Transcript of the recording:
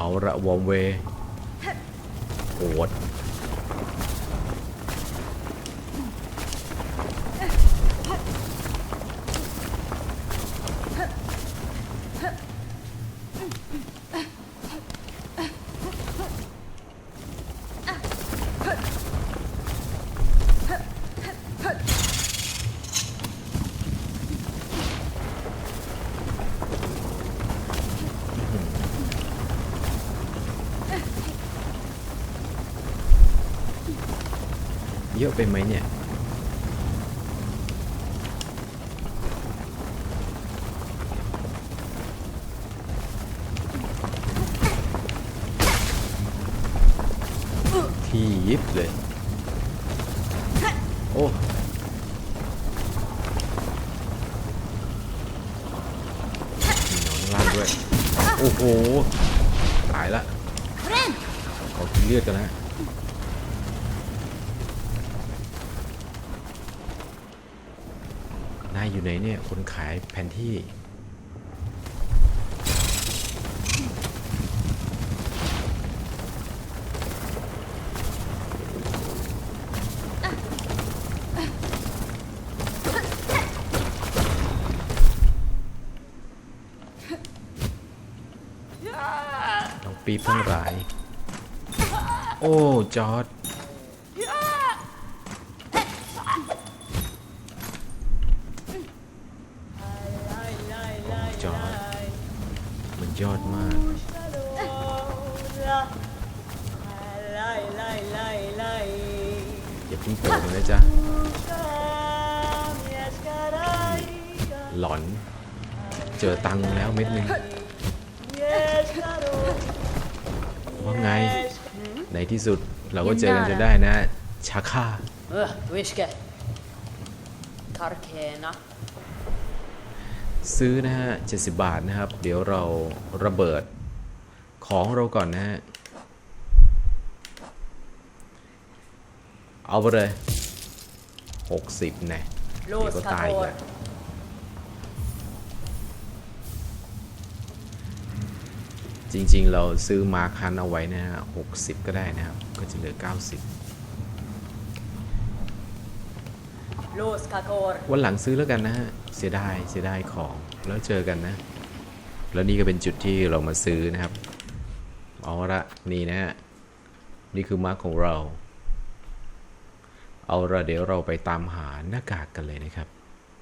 เอาละวอมเวโอด เยอะไปไหมเนี่ยที่ยิบเลย โอ้นอนล่างด้วย โอ้โห ตายละขอกินเลือดกันนะ นาย อยู่ไหนเนี่ย คนขายแผนที่ น้องปีบทั้งหลาย โอ้ จอร์ด ยอดมาก อย่าเพิ่งโผล่มานะจ๊ะหลอน เจอตังแล้วเม็ดหนึงว่าไง ในที่สุดเราก็เจอกันจนได้นะ ชาค่า Ugh, Wishke. Karkena. ซื้อนะฮะ70บาทนะครับ เดี๋ยวเราระเบิดของเราก่อนนะฮะ เอาไปเลย60นะเดี๋ยวก็ตายอีกแล้วจริงๆ เราซื้อมาคันเอาไว้นะฮะ60ก็ได้นะครับ ก็จะเหลือ90 Los Kakor. วันหลังซื้อแล้วกันนะฮะ เสียดาย เสียดายของ แล้วเจอกันนะ แล้วนี่ก็เป็นจุดที่เรามาซื้อนะครับ เอาละนี่นะฮะ นี่คือมาร์คของเรา เอาละเดี๋ยวเราไปตามหาหน้ากากกันเลยนะครับ